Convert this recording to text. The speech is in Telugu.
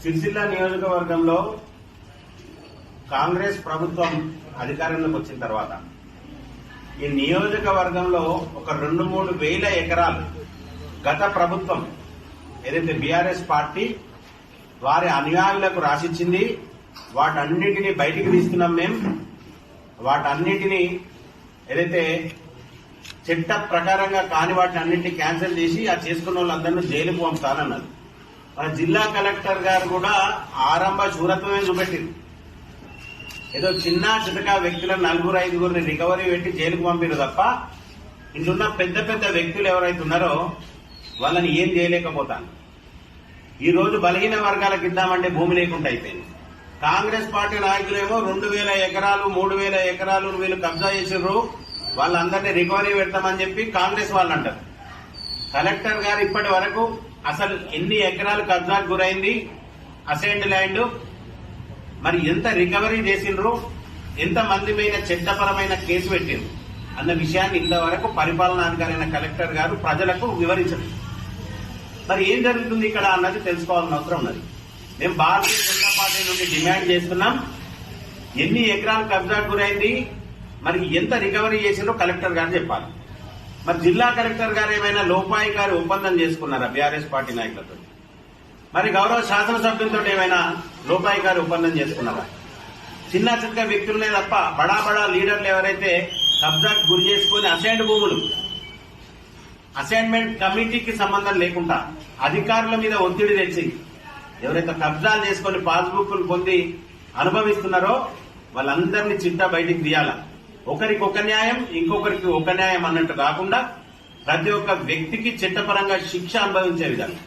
సిరిసిల్ల నియోజకవర్గంలో కాంగ్రెస్ ప్రభుత్వం అధికారంలోకి వచ్చిన తర్వాత ఈ నియోజకవర్గంలో ఒక రెండు మూడు వేల ఎకరాలు గత ప్రభుత్వం ఏదైతే బీఆర్ఎస్ పార్టీ వారి అనుయాయులకు రాసిచ్చింది వాటన్నిటిని బయటికి తీస్తున్నాం మేము వాటన్నిటిని ఏదైతే చట్ట ప్రకారంగా కాని వాటిని అన్నింటినీ క్యాన్సిల్ చేసి ఆ చేసుకున్న వాళ్ళందరినీ జైలుకు పంపుతానన్నారు మన జిల్లా కలెక్టర్ గారు కూడా ఆరంభ శూరత్వమే చూపెట్టింది. ఏదో చిన్న చితక వ్యక్తుల నలుగురు ఐదుగురిని రికవరీ పెట్టి జైలుకు పంపిరు తప్ప ఇందున్న పెద్ద పెద్ద వ్యక్తులు ఎవరైతే ఉన్నారో వాళ్ళని ఏం చేయలేకపోతాను ఈ రోజు బలహీన వర్గాలకు ఇద్దామంటే భూమి లేకుండా అయిపోయింది. కాంగ్రెస్ పార్టీ నాయకులేమో రెండు వేల ఎకరాలు మూడు వేల ఎకరాలు వీళ్ళు కబ్జా చేసిర్రు వాళ్ళందరినీ రికవరీ పెడతామని చెప్పి కాంగ్రెస్ వాళ్ళు అంటారు. కలెక్టర్ గారు ఇప్పటి వరకు అసలు ఎన్ని ఎకరాలు కబ్జాకు గురైంది అసైన్డ్ ల్యాండ్ మరి ఎంత రికవరీ చేసిండ్రు ఎంత మంది మీద చట్టపరమైన కేసు పెట్టిండ్రు అన్న విషయాన్ని ఇంతవరకు పరిపాలనాధికారైన కలెక్టర్ గారు ప్రజలకు వివరించరు మరి ఏం జరుగుతుంది ఇక్కడ అన్నది తెలుసుకోవాల్సిన అవసరం ఉన్నది. మేము భారతీయ జనతా పార్టీ నుండి డిమాండ్ చేస్తున్నాం ఎన్ని ఎకరాలు కబ్జాకు గురైంది మరి ఎంత రికవరీ చేసిండ్రో కలెక్టర్ గారు చెప్పాలి. మరి జిల్లా కలెక్టర్ గారు ఏమైనా లోపాయి గారి ఒప్పందం చేసుకున్నారా? బీఆర్ఎస్ పార్టీ నాయకులతో. మరి గౌరవ శాసనసభ్యులతో ఏమైనా లోపాయి గారు ఒప్పందం చేసుకున్నారా? చిన్న చిన్న వ్యక్తులనే తప్ప బడా బడా లీడర్లు ఎవరైతే కబ్జాకు గురి చేసుకుని అసైన్డ్ భూములు అసైన్మెంట్ కమిటీకి సంబంధం లేకుండా అధికారుల మీద ఒత్తిడి తెచ్చి ఎవరైతే కబ్జాలు చేసుకుని పాస్బుక్లు పొంది అనుభవిస్తున్నారో వాళ్ళందరినీ చిట్టా బయటికి తీయాలా? ఒకరికి ఒక న్యాయం ఇంకొకరికి ఒక న్యాయం అన్నట్టు కాకుండా ప్రతి ఒక్క వ్యక్తికి చట్టపరంగా శిక్ష అనుభవించే విధంగా.